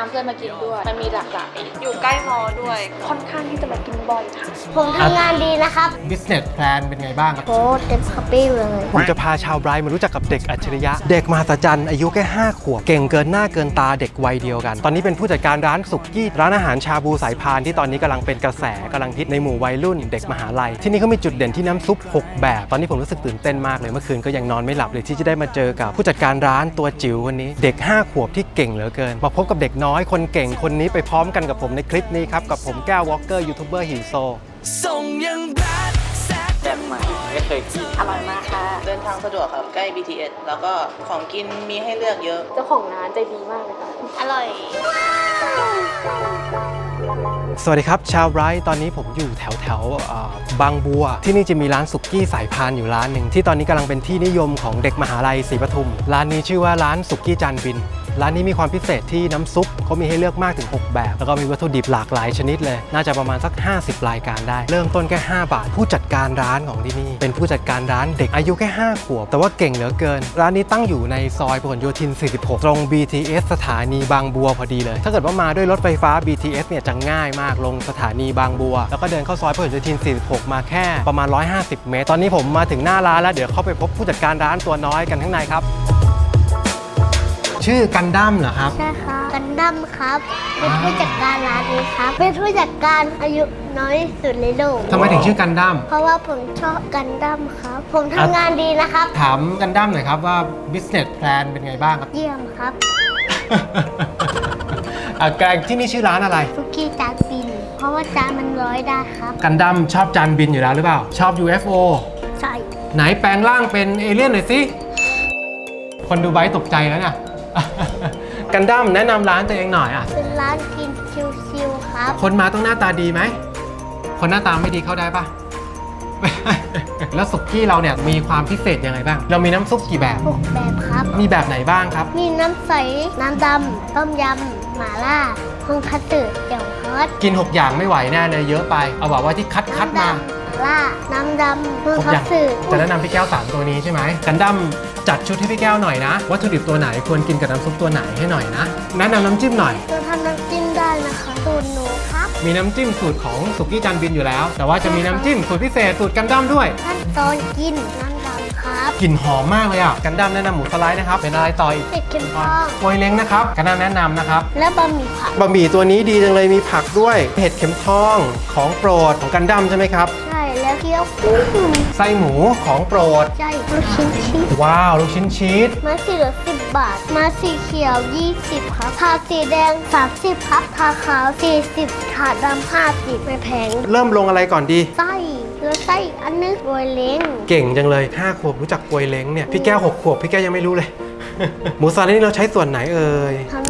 นำเพื่อนมากินด้วย มันมีหลากหลายอยู่ใกล้มอด้วย ค่อนข้างที่จะมากินบ่อยค่ะ ผมทำงานดีนะครับ business plan เป็นไงบ้างครับ โอ้เต็มสปีเลยผมจะพาชาวไบรท์มารู้จักกับเด็กอัจฉริยะ เด็กมหัศจรรย์อายุแค่ 5 ขวบ เก่งเกินหน้าเกินตาเด็กวัยเดียวกัน ตอนนี้เป็นผู้จัดการร้านสุกี้ร้านอาหารชาบูสายพานที่ตอนนี้กำลังเป็นกระแสกำลังฮิตในหมู่วัยรุ่น เด็กมหาลัย ที่นี่เขามีจุดเด่นที่น้ำซุป 6 แบบ ตอนนี้ผมรู้สึกตื่นเต้นมากเลยเมื่อคืนก็ยังนอนไม่หลับเลยที่จะได้มาเจอกับผู้จัดการร้านตัวจิ๋วคนนี้ เด็ก 5 ขวบที่เก่งเหลือเกิน มาพบกับเด็กน้อยคนเก่งคนนี้ไปพร้อมกันกับผมในคลิปนี้ครับ กับผมแก้ววอลเกอร์ยูทูบเบอร์หิวโซส่งยังแบดแซดแบบใหม่ไม่เคยกินอร่อยมากค่ะ เดินทางสะดวกครับใกล้ BTS แล้วก็ของกินมีให้เลือกเยอะ เจ้าของร้านใจดีมากเลยค่ะ อร่อย สวัสดีครับ ชาวไบรท์ตอนนี้ผมอยู่แถวแถวๆเอ่อบางบัว ที่นี่จะมีร้านสุกี้สายพานอยู่ร้านหนึ่งที่ตอนนี้กำลังเป็นที่นิยมของเด็กมหาลัยศรีปทุม ร้านนี้ชื่อว่าร้านสุกี้จานบิน ร้านนี้มีความพิเศษที่น้ำซุปเขามีให้เลือกมากถึง 6 แบบ แล้วก็มีวัตถุดิบหลากหลายชนิดเลย น่าจะประมาณสัก 50 รายการได้ เริ่มต้นแค่ 5 บาท ผู้จัดการร้านของที่นี่ เป็นผู้จัดการร้านเด็กอายุแค่ 5 ขวบ แต่ว่าเก่งเหลือเกิน ร้านนี้ตั้งอยู่ในซอยพหลโยธิน 46 ตรง BTS สถานีบางบัวพอดีเลย ถ้าเกิดว่ามาด้วยรถไฟฟ้า BTS เนี่ยจะง่ายมากลงสถานีบางบัว แล้วก็เดินเข้าซอยพหลโยธิน 46 มาแค่ประมาณ 150 เมตร ตอนนี้ผมมาถึงหน้าร้านแล้วเดี๋ยวเข้าไปพบผู้จัดการร้านตัวน้อยกันข้างในครับ ชื่อกันดั้มเหรอครับ ใช่ครับกันดั้มครับ เป็นผู้จัดการร้านนี้ครับ เป็นผู้จัดการอายุน้อยที่สุดในโลก ทำไมถึงชื่อกันดั้ม เพราะว่าผมชอบกันดั้มครับ ผมทำงานดีนะครับ ถามกันดั้มหน่อยครับว่า business plan เป็นไงบ้างครับ เยี่ยมครับอะแกงที่นี่ชื่อร้านอะไร ซุกี้จานบิน เพราะว่าจานมันร้อยได้ครับ กันดั้มชอบจานบินอยู่แล้วหรือเปล่า ชอบ UFO ใช่ ไหนแปลงร่างเป็นเอเลี่ยนหน่อยสิ คนดูไบร์ทตกใจแล้วเนี่ย กันดั้มแนะนำร้านตัวเองหน่อยอะ เป็นร้านกินชิวๆครับ คนมาต้องหน้าตาดีไหม คนหน้าตาไม่ดีเข้าได้ปะ แล้วสุกี้เราเนี่ยมีความพิเศษยังไงบ้าง เรามีน้ำซุปกี่แบบหกแบบครับ มีแบบไหนบ้างครับ มีน้ำใส น้ำดำ ต้มยำ หม่าล่าฮงคัตสึเจียวฮอตกิน 6 อย่างไม่ไหวแน่เลยเยอะไป เอาแบบว่าที่คัดคัดๆมาน้ำดำหม่าล่า น้ำดำฮงหกคัอตย่างสึจะแนะนำพี่แก้ว3ตัวนี้ใช่ไหมกันดั้มจัดชุดให้พี่แก้วหน่อยนะ วัตถุดิบตัวไหนควรกินกับน้ำซุปตัวไหนให้หน่อยนะแนะนำน้ำจิ้มหน่อยเราทำน้ำจิ้มได้นะคะสูตรหนูครับมีน้ำจิ้มสูตรของสุกี้จานบินอยู่แล้ว แต่ว่าจะมีน้ำจิ้มสูตรพิเศษสูตรกันดั้มด้วย ขั้นตอนกินน้ำดำครับกลิ่นหอมมากเลยอะกันดั้มแนะนำหมูสไลด์นะครับเป็นอะไรต่ออีกเผ็ดเค็มทองโวยเล้งนะครับกันดั้มแนะนำนะครับ และบะหมี่ผักบะหมี่ตัวนี้ดีจังเลยมีผักด้วยเห็ดเข็มทองของโปรดของกันดั้มใช่ไหมครับใช่ แล้วเกี๊ยวกุ้งไส้หมูของโปรด ใช่ลูกชิ้นชีสว้าว ลูกชิ้นชีสมาสีเหลือง10บาท มาสีเขียว20ครับทาสีแดง30ครับทาขาว40ถาดำ50ไม่แพงเริ่มลงอะไรก่อนดี ไส้แล้วไส้อันนึงโรยเล้งเก่งจังเลย5ขวบรู้จักกวยเล้งเนี่ย พี่แก้ว 6 ขวบ พี่แก้วยังไม่รู้เลย หมูสไลด์นี่เราใช้ส่วนไหนเอ่ยทันข้อ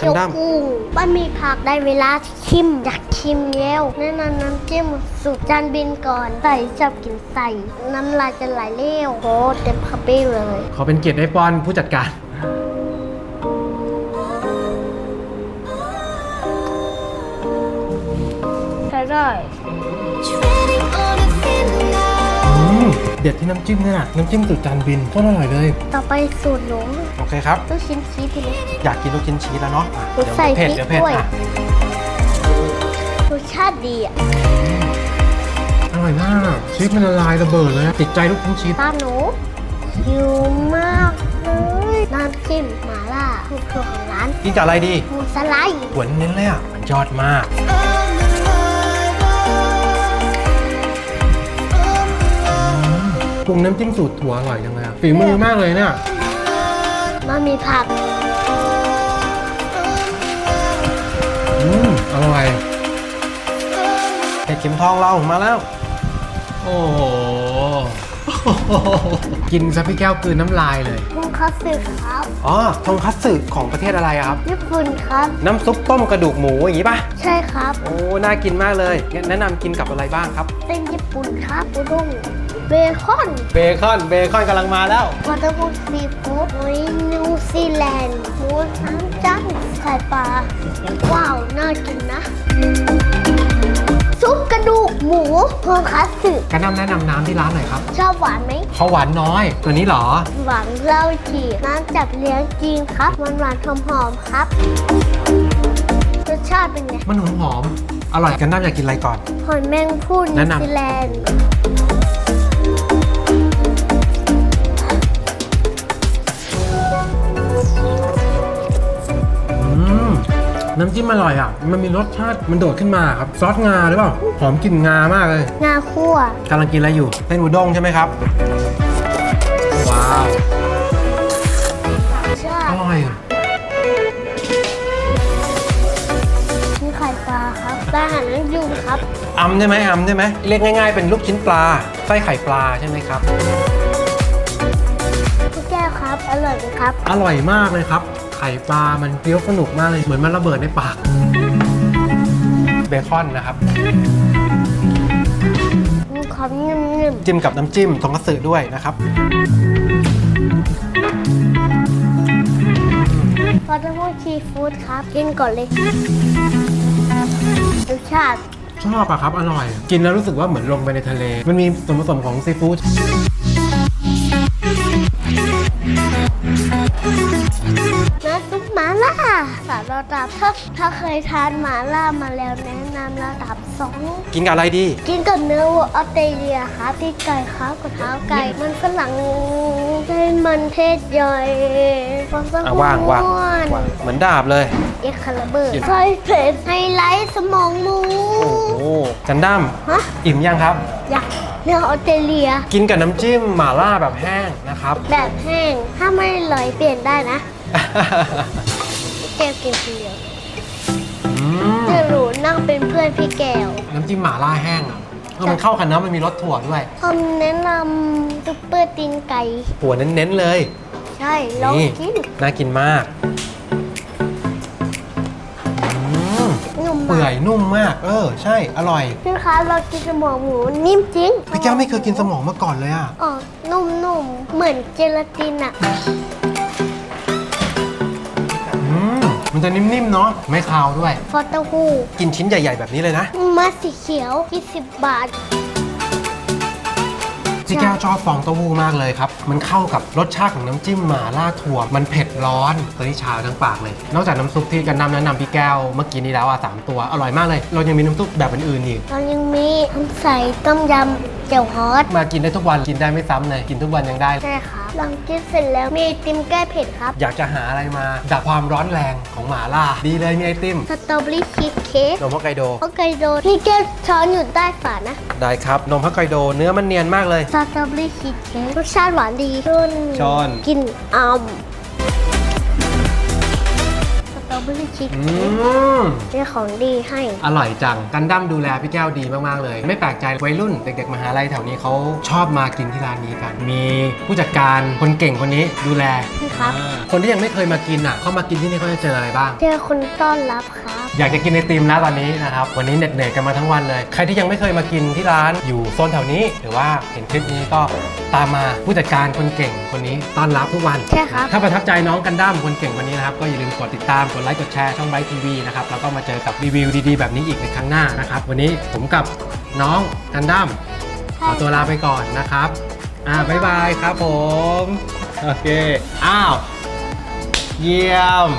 ทัเกี๊นยวดำกุ้งบะหมี่ผักได้เวลาชิมอยากชิมแล้วแนะนำน้ำจิ้มสูตรจานบินก่อนใส่ชอบกินใส่ น้ำลายจะไหลเร็วโหเต็มคาเป้เลย ขอเป็นเกียรติให้ป้อนผู้จัดการใช้ได้ เด็ดที่น้ำจิ้มเนี่ยนะน้ำจิ้มสูตรจานบินโคตรอร่อยเลย ต่อไปสูตรหนูโอเคครับ ลูกชิ้นชีสทีนี้ อยากกินลูกชิ้นชีสแล้วเนาะอะหนูเดี๋ยวใส่เผ็ดพริกเดี๋ยวเผ็ดด้วย อะรสชาติดีอะอร่อยมากชีสมันละลายระเบิดเลยอะติดใจลูกชิ้นชีสตาหนูหิวมากเลยน้ำจิ้มหม่าล่าคือเครื่องของร้านกินกับอะไรดีหมูสไลด์หวนเน้นเลยอะมันยอดมาก ปรุงน้ำจิ้มสูตรถั่วอร่อยจังเลยอะฝีมือมากเลยเนี่ยมามีผัก อืมอร่อยเห็ดเข็มทองเรามาแล้ว โอ้โห กินซะพี่แก้วกลืนน้ำลายเลยมุงคัตสึครับ อ๋อทงคัตสึของประเทศอะไรอะครับ ญี่ปุ่นครับ น้ำซุปต้มกระดูกหมูอย่างนี้ป่ะ ใช่ครับ โอ้ น่ากินมากเลยงั้นแนะนำกินกับอะไรบ้างครับ เป็นญี่ปุ่นครับอุด้ง เบคอนเบคอนเบคอนกำลังมาแล้ววอเตอร์บูซีฟู้ดหอยนิวซีแลนด์หมูน้ำจันไข่ปลาว้าว น่ากินนะ ซุปกระดูกหมูโฮคัตสึกระนำแนะนำน้ำที่ร้านหน่อยครับชอบหวานไหม เขาหวานน้อย ตัวนี้เหรอ หวานเล่าจีน้ำจับเลี้ยงจริงครับหวานหวานๆหอมๆครับาติเป็นไงมันหอมหอมๆอร่อยกันน้ำอยากกินอะไรก่อน หอยแมงพู่นิแนะวนำซีแลนด์ น้ำจิ้มอร่อยอะ มันมีรสชาติมันโดดขึ้นมาครับ ซอสงาหรือเปล่า หอมกลิ่นงามากเลยงาคั่วกำลังกินอะไรอยู่เป็นอุด้งใช่ไหมครับ ว้าวใช่อร่อยมีไข่ปลาครับปลาหางนางยุงครับอำใช่ไหมอำใช่ไหมเรียกง่าย ๆ เป็นลูกชิ้นปลาไส้ไข่ปลาใช่ไหมครับพี่แก้วครับ อร่อยไหมครับ อร่อยมากเลยครับ ไข่ปลา มันเคี้ยวสนุกมากเลย เหมือนมันระเบิดในปาก เบคอนนะครับ มีความนิ่มจิ้มกับน้ำจิ้มทงคัตสึด้วยนะครับๆพอจะพูดชีฟู้ดครับ กินก่อนเลยรสชาติชอบอะครับ อร่อย กินแล้วรู้สึกว่าเหมือนลงไปในทะเล มันมีส่วนผสมของซีฟู้ด น้ำซุปหมาล่าสารระดับถ้าถ้าเคยทานหมาล่ามาแล้วแนะนำระดับสอง กินกับอะไรดี กินกับเนื้อวัวออสเตรเลียครับที่ไก่ครับกับเท้าไก่มันฝรั่งให้มันเทศใหญ่ความสอะว่างว่างม่วนว่างเหมือนดาบเลย เอ็กคาราเบอร์กินไฟเผ็ดไฮไลท์สมองหมู โอ้โหกันดั้มฮะ อิ่มยังครับอยาก เนื้อออสเตรเลีย กินกับน้ำจิ้มหม่าล่าแบบแห้งนะครับ แบบแห้ง ถ้าไม่อร่อยเปลี่ยนได้นะแก้วกินคนเดียวอืมจะรู้นั่งเป็นเพื่อนพี่แก้วน้ำจิ้มหม่าล่าแห้งอะเออมันเข้ากันนะมันมีรสถั่วด้วยผมแนะนำซุปเปอร์ตีนไก่หัวเน้นๆเลย ใช่ลองนี่กิน น่ากินมาก นุ่มเปื่มาอกยนุ่มมาก เออ ใช่ อร่อย พี่คะเรากินสมองหมูนิ่มจริงพี่แก้วไม่เคยกินสมองมาก่อนเลยอะอ๋อนุ่มๆ เหมือนเจลาตินอะอืมมันจะนิ่มๆ เนาะ ไม่คาวด้วย ฟอเต้าหู้กินชิ้นใหญ่ ๆ แบบนี้เลยนะ มาสีเขียว 20 บาท พี่แก้วชอบฟองเต้าหู้มากเลยครับ มันเข้ากับรสชาติของน้ำจิ้มหม่าล่าถั่ว มันเผ็ดร้อนตอนนี้ชาทั้งปากเลย นอกจากน้ำซุปที่กันนำแนะนำพี่แก้วเมื่อกี้นี้แล้วอะสามตัวอร่อยมากเลย เรายังมีน้ำซุปแบบอื่นๆอีก เรายังมีน้ำใสต้มยำ เจียวฮอตมากินได้ทุกวันกินได้ไม่ซ้ำเลยกินทุกวันยังได้ ใช่ครับหลังกินเสร็จแล้วมีไอติมแก้เผ็ดครับ อยากจะหาอะไรมาดับความร้อนแรงของหม่าล่า ดีเลยมีไอติมสตรอเบอรี่ชีสเค้กนมฮอกไกโดโอเคโดนพี่แก้วช้อนอยู่ใต้ฝานะ ได้ครับ นมฮอกไกโดเนื้อมันเนียนมากเลย สตรอเบอรี่ชีสเค้กรสชาติหวานดีรุ่นช้อน กินอัมสตรอ เบอรี่ชีสอืเค้กมเป็นของดีให้อร่อยจังกันดั้มดูแลพี่แก้วดีมากๆเลย ไม่แปลกใจวัยรุ่นเด็กๆมหาลัยแถวนี้เขาชอบมากินที่ร้านนี้กัน มีผู้จัดการคนเก่งคนนี้ดูแลพี่ครับอ่าคนที่ยังไม่เคยมากินอะเขามากินที่นี่เขาจะเจออะไรบ้าง เจอคนต้อนรับครับอยากจะกินไอติมแล้วตอนนี้นะครับ วันนี้เหน็ดเหนื่อยกันมาทั้งวันเลย ใครที่ยังไม่เคยมากินที่ร้านอยู่โซนแถวนี้ หรือว่าเห็นคลิปนี้ก็ตามมาผู้จัดการคนเก่งคนนี้ต้อนรับทุกวัน ใช่ครับ ถ้าประทับใจน้องกันดั้มคนเก่งคนนี้นะครับ ก็อย่าลืมกดติดตามกดไลค์กดแชร์ช่องไบทีวีนะครับแล้วก็มาเจอกับรีวิวดีๆ แบบนี้อีกในครั้งหน้านะครับวันนี้ผมกับน้องกันดั้มขอตัวลาไปก่อนนะครับอ่าบ๊ายบายครับผม โอเค อ้าว เยี่ยม